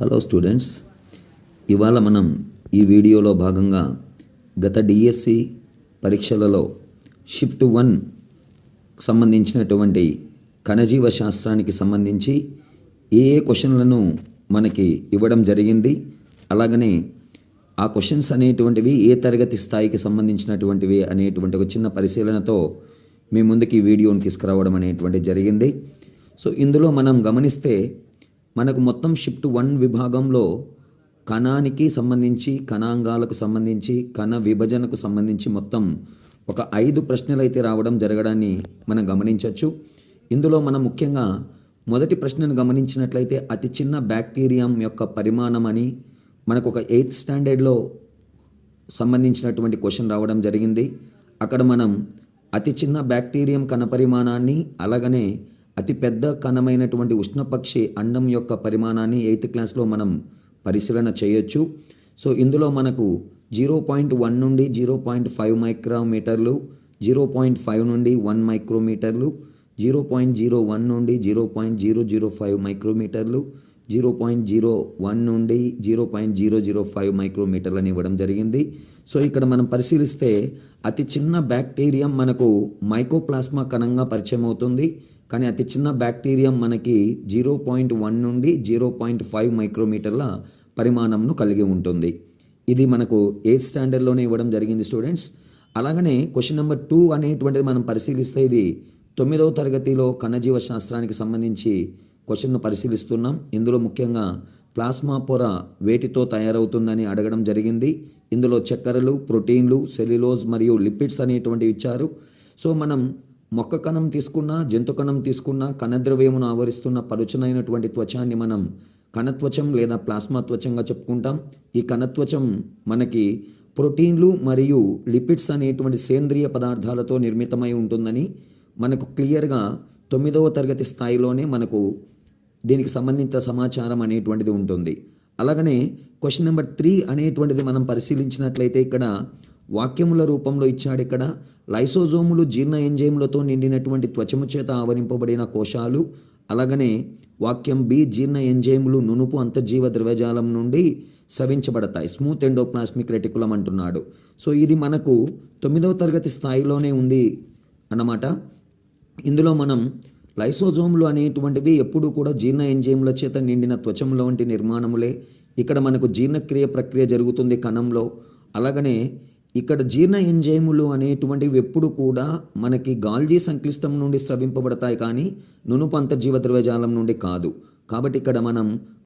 Hello students ఇవాళ మనం ఈ వీడియోలో భాగంగా గత డిఎస్సి పరీక్షలలో షిఫ్ట్ వన్ సంబంధించినటువంటి కణజీవ శాస్త్రానికి సంబంధించి ఏ ఏ క్వశ్చన్లను మనకి ఇవ్వడం జరిగింది అలాగనే ఆ క్వశ్చన్స్ అనేటువంటివి ఏ తరగతి స్థాయికి సంబంధించినటువంటివి అనేటువంటి ఒక చిన్న పరిశీలనతో మీ ముందుకి ఈ వీడియోని తీసుకురావడం అనేటువంటి జరిగింది. సో ఇందులో మనం గమనిస్తే మనకు మొత్తం షిఫ్ట్ వన్ విభాగంలో కణానికి సంబంధించి కణాంగాలకు సంబంధించి కణ విభజనకు సంబంధించి మొత్తం ఒక ఐదు ప్రశ్నలు అయితే రావడం జరగడాన్ని మనం గమనించవచ్చు ఇందులో మనం ముఖ్యంగా మొదటి ప్రశ్నను గమనించినట్లయితే అతి చిన్న బ్యాక్టీరియం యొక్క పరిమాణం అని మనకు ఒక ఎయిత్ స్టాండర్డ్లో సంబంధించినటువంటి క్వశ్చన్ రావడం జరిగింది. అక్కడ మనం అతి చిన్న బ్యాక్టీరియం కణ పరిమాణాన్ని అలాగనే అతిపెద్ద కణమైనటువంటి ఉష్ణపక్షి అండం యొక్క పరిమాణాన్ని ఎయిత్ క్లాస్లో మనం పరిశీలన చేయొచ్చు. సో ఇందులో మనకు జీరో పాయింట్ వన్ నుండి జీరో పాయింట్ ఫైవ్ మైక్రోమీటర్లు జీరో పాయింట్ ఫైవ్ నుండి వన్ మైక్రోమీటర్లు జీరో పాయింట్ జీరో వన్ నుండి zero point zero zero five మైక్రోమీటర్లు zero point zero one నుండి zero point zero zero five మైక్రోమీటర్లని ఇవ్వడం జరిగింది. సో ఇక్కడ మనం పరిశీలిస్తే అతి చిన్న బ్యాక్టీరియం మనకు మైకోప్లాస్మా కణంగా పరిచయం అవుతుంది. కానీ అతి చిన్న బ్యాక్టీరియం మనకి జీరో పాయింట్ వన్ నుండి జీరో పాయింట్ ఫైవ్ మైక్రోమీటర్ల పరిమాణంను కలిగి ఉంటుంది. ఇది మనకు ఎయిత్ స్టాండర్డ్లోనే ఇవ్వడం జరిగింది స్టూడెంట్స్. అలాగనే క్వశ్చన్ నెంబర్ టూ అనేటువంటిది మనం పరిశీలిస్తే ఇది తొమ్మిదవ తరగతిలో కణజీవ శాస్త్రానికి సంబంధించి క్వశ్చన్ను పరిశీలిస్తున్నాం. ఇందులో ముఖ్యంగా ప్లాస్మా పొర వేటితో తయారవుతుందని అడగడం జరిగింది. ఇందులో చక్కెరలు ప్రోటీన్లు సెల్యులోజ్ మరియు లిపిడ్స్ అనేటువంటివి ఇచ్చారు. సో మనం మొక్క కణం తీసుకున్నా జంతు కణం తీసుకున్నా కణద్రవ్యమును ఆవరిస్తున్న పలుచనైనటువంటి త్వచాన్ని మనం కణత్వచం లేదా ప్లాస్మా త్వచంగా చెప్పుకుంటాం. ఈ కణత్వచం మనకి ప్రోటీన్లు మరియు లిపిడ్స్ అనేటువంటి సేంద్రియ పదార్థాలతో నిర్మితమై ఉంటుందని మనకు క్లియర్గా తొమ్మిదవ తరగతి స్థాయిలోనే మనకు దీనికి సంబంధిత సమాచారం అనేటువంటిది ఉంటుంది. అలాగనే క్వశ్చన్ నెంబర్ త్రీ అనేటువంటిది మనం పరిశీలించినట్లయితే ఇక్కడ వాక్యముల రూపంలో ఇచ్చాడు ఇక్కడ లైసోజోములు జీర్ణ ఎంజైములతో నిండినటువంటి త్వచము చేత ఆవరింపబడిన కోశాలు అలాగనే వాక్యం బి జీర్ణ ఎంజైములు నునుపు అంతర్జీవ ద్రవ్యజాలం నుండి స్రవించబడతాయి. స్మూత్ ఎండోప్లాస్మిక్ రెటికులం అంటున్నాడు. సో ఇది మనకు తొమ్మిదవ తరగతి స్థాయిలోనే ఉంది అన్నమాట. ఇందులో మనం లైసోజోములు అనేటువంటివి ఎప్పుడూ కూడా జీర్ణ ఎంజైముల చేత నిండిన త్వచంలో వంటి నిర్మాణములే. ఇక్కడ మనకు జీర్ణక్రియ ప్రక్రియ జరుగుతుంది కణంలో. అలాగనే ఇక్కడ జీర్ణ ఎంజైములు అనేటువంటివి ఎప్పుడు కూడా మనకి గాల్జీ సంక్లిష్టం నుండి స్రవింపబడతాయి కానీ నునుపంత అంతర్జీవ ద్రవ్యజాలం నుండి కాదు. కాబట్టి ఇక్కడ మనం